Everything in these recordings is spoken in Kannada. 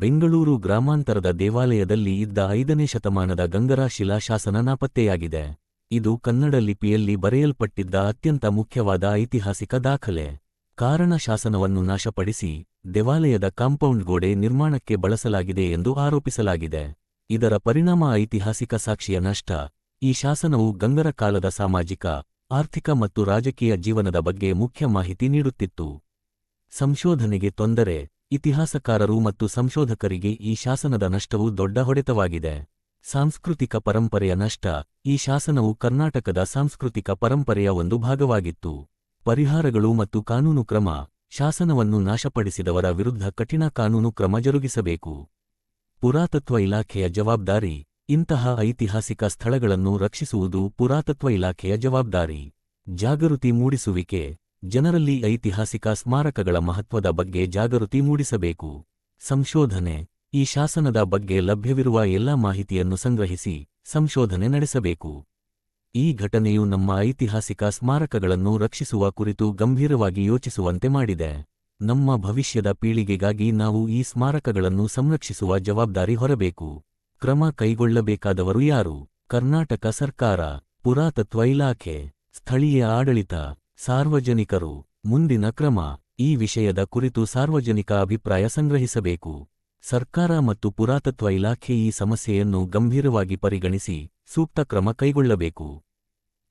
ಬೆಂಗಳೂರು ಗ್ರಾಮಾಂತರದ ದೇವಾಲಯದಲ್ಲಿ ಇದ್ದ ಐದನೇ ಶತಮಾನದ ಗಂಗರ ಶಿಲಾಶಾಸನ ನಾಪತ್ತೆಯಾಗಿದೆ. ಇದು ಕನ್ನಡ ಲಿಪಿಯಲ್ಲಿ ಬರೆಯಲ್ಪಟ್ಟಿದ್ದ ಅತ್ಯಂತ ಮುಖ್ಯವಾದ ಐತಿಹಾಸಿಕ ದಾಖಲೆ. ಕಾರಣ ಶಾಸನವನ್ನು ನಾಶಪಡಿಸಿ ದೇವಾಲಯದ ಕಾಂಪೌಂಡ್ ಗೋಡೆ ನಿರ್ಮಾಣಕ್ಕೆ ಬಳಸಲಾಗಿದೆ ಎಂದು ಆರೋಪಿಸಲಾಗಿದೆ. ಇದರ ಪರಿಣಾಮ ಐತಿಹಾಸಿಕ ಸಾಕ್ಷಿಯ ನಷ್ಟ. ಈ ಶಾಸನವು ಗಂಗರ ಕಾಲದ ಸಾಮಾಜಿಕ, ಆರ್ಥಿಕ ಮತ್ತು ರಾಜಕೀಯ ಜೀವನದ ಬಗ್ಗೆ ಮುಖ್ಯ ಮಾಹಿತಿ ನೀಡುತ್ತಿತ್ತು. ಸಂಶೋಧನೆಗೆ ತೊಂದರೆ. ಇತಿಹಾಸಕಾರರು ಮತ್ತು ಸಂಶೋಧಕರಿಗೆ ಈ ಶಾಸನದ ನಷ್ಟವು ದೊಡ್ಡ ಹೊಡೆತವಾಗಿದೆ. ಸಾಂಸ್ಕೃತಿಕ ಪರಂಪರೆಯ ನಷ್ಟ, ಈ ಶಾಸನವು ಕರ್ನಾಟಕದ ಸಾಂಸ್ಕೃತಿಕ ಪರಂಪರೆಯ ಒಂದು ಭಾಗವಾಗಿತ್ತು. ಪರಿಹಾರಗಳು ಮತ್ತು ಕಾನೂನು ಕ್ರಮ, ಶಾಸನವನ್ನು ನಾಶಪಡಿಸಿದವರ ವಿರುದ್ಧ ಕಠಿಣ ಕಾನೂನು ಕ್ರಮ ಜರುಗಿಸಬೇಕು. ಪುರಾತತ್ವ ಇಲಾಖೆಯ ಜವಾಬ್ದಾರಿ, ಇಂತಹ ಐತಿಹಾಸಿಕ ಸ್ಥಳಗಳನ್ನು ರಕ್ಷಿಸುವುದು ಪುರಾತತ್ವ ಇಲಾಖೆಯ ಜವಾಬ್ದಾರಿ. ಜಾಗೃತಿ ಮೂಡಿಸುವಿಕೆ ಜನರಲ್ಲಿ ಐತಿಹಾಸಿಕ ಸ್ಮಾರಕಗಳ ಮಹತ್ವದ ಬಗ್ಗೆ ಜಾಗೃತಿ ಮೂಡಿಸಬೇಕು. ಸಂಶೋಧನೆ, ಈ ಶಾಸನದ ಬಗ್ಗೆ ಲಭ್ಯವಿರುವ ಎಲ್ಲಾ ಮಾಹಿತಿಯನ್ನು ಸಂಗ್ರಹಿಸಿ ಸಂಶೋಧನೆ ನಡೆಸಬೇಕು. ಈ ಘಟನೆಯು ನಮ್ಮ ಐತಿಹಾಸಿಕ ಸ್ಮಾರಕಗಳನ್ನು ರಕ್ಷಿಸುವ ಕುರಿತು ಗಂಭೀರವಾಗಿ ಯೋಚಿಸುವಂತೆ ಮಾಡಿದೆ. ನಮ್ಮ ಭವಿಷ್ಯದ ಪೀಳಿಗೆಗಾಗಿ ನಾವು ಈ ಸ್ಮಾರಕಗಳನ್ನು ಸಂರಕ್ಷಿಸುವ ಜವಾಬ್ದಾರಿ ಹೊರಬೇಕು. ಕ್ರಮ ಕೈಗೊಳ್ಳಬೇಕಾದವರು ಯಾರು? ಕರ್ನಾಟಕ ಸರ್ಕಾರ, ಪುರಾತತ್ವ ಇಲಾಖೆ, ಸ್ಥಳೀಯ ಆಡಳಿತ ಸಾರ್ವಜನಿಕರು, ಮುಂದಿನ ಕ್ರಮ, ಈ ವಿಷಯದ ಕುರಿತು ಸಾರ್ವಜನಿಕ ಅಭಿಪ್ರಾಯ ಸಂಗ್ರಹಿಸಬೇಕು. ಸರ್ಕಾರ ಮತ್ತು ಪುರಾತತ್ವ ಇಲಾಖೆ ಈ ಸಮಸ್ಯೆಯನ್ನು ಗಂಭೀರವಾಗಿ ಪರಿಗಣಿಸಿ ಸೂಕ್ತ ಕ್ರಮ ಕೈಗೊಳ್ಳಬೇಕು.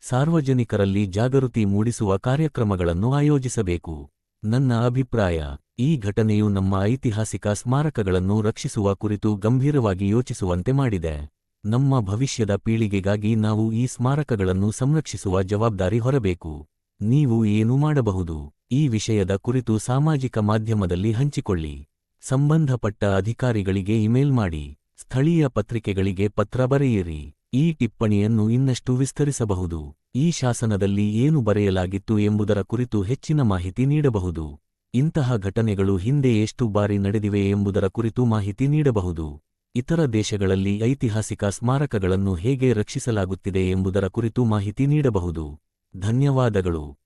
ಸಾರ್ವಜನಿಕರಲ್ಲಿ ಜಾಗೃತಿ ಮೂಡಿಸುವ ಕಾರ್ಯಕ್ರಮಗಳನ್ನು ಆಯೋಜಿಸಬೇಕು. ನನ್ನ ಅಭಿಪ್ರಾಯ, ಈ ಘಟನೆಯು ನಮ್ಮ ಐತಿಹಾಸಿಕ ಸ್ಮಾರಕಗಳನ್ನು ರಕ್ಷಿಸುವ ಕುರಿತು ಗಂಭೀರವಾಗಿ ಯೋಚಿಸುವಂತೆ ಮಾಡಿದೆ. ನಮ್ಮ ಭವಿಷ್ಯದ ಪೀಳಿಗೆಗಾಗಿ ನಾವು ಈ ಸ್ಮಾರಕಗಳನ್ನು ಸಂರಕ್ಷಿಸುವ ಜವಾಬ್ದಾರಿ ಹೊರಬೇಕು. ನೀವು ಏನು ಮಾಡಬಹುದು? ಈ ವಿಷಯದ ಕುರಿತು ಸಾಮಾಜಿಕ ಮಾಧ್ಯಮದಲ್ಲಿ ಹಂಚಿಕೊಳ್ಳಿ. ಸಂಬಂಧಪಟ್ಟ ಅಧಿಕಾರಿಗಳಿಗೆ ಇಮೇಲ್ ಮಾಡಿ. ಸ್ಥಳೀಯ ಪತ್ರಿಕೆಗಳಿಗೆ ಪತ್ರ ಬರೆಯಿರಿ. ಈ ಟಿಪ್ಪಣಿಯನ್ನು ಇನ್ನಷ್ಟು ವಿಸ್ತರಿಸಬಹುದು. ಈ ಶಾಸನದಲ್ಲಿ ಏನು ಬರೆಯಲಾಗಿತ್ತು ಎಂಬುದರ ಕುರಿತು ಹೆಚ್ಚಿನ ಮಾಹಿತಿ ನೀಡಬಹುದು. ಇಂತಹ ಘಟನೆಗಳು ಹಿಂದೆ ಎಷ್ಟು ಬಾರಿ ನಡೆದಿವೆ ಎಂಬುದರ ಕುರಿತು ಮಾಹಿತಿ ನೀಡಬಹುದು. ಇತರ ದೇಶಗಳಲ್ಲಿ ಐತಿಹಾಸಿಕ ಸ್ಮಾರಕಗಳನ್ನು ಹೇಗೆ ರಕ್ಷಿಸಲಾಗುತ್ತಿದೆ ಎಂಬುದರ ಕುರಿತು ಮಾಹಿತಿ ನೀಡಬಹುದು. ಧನ್ಯವಾದಗಳು.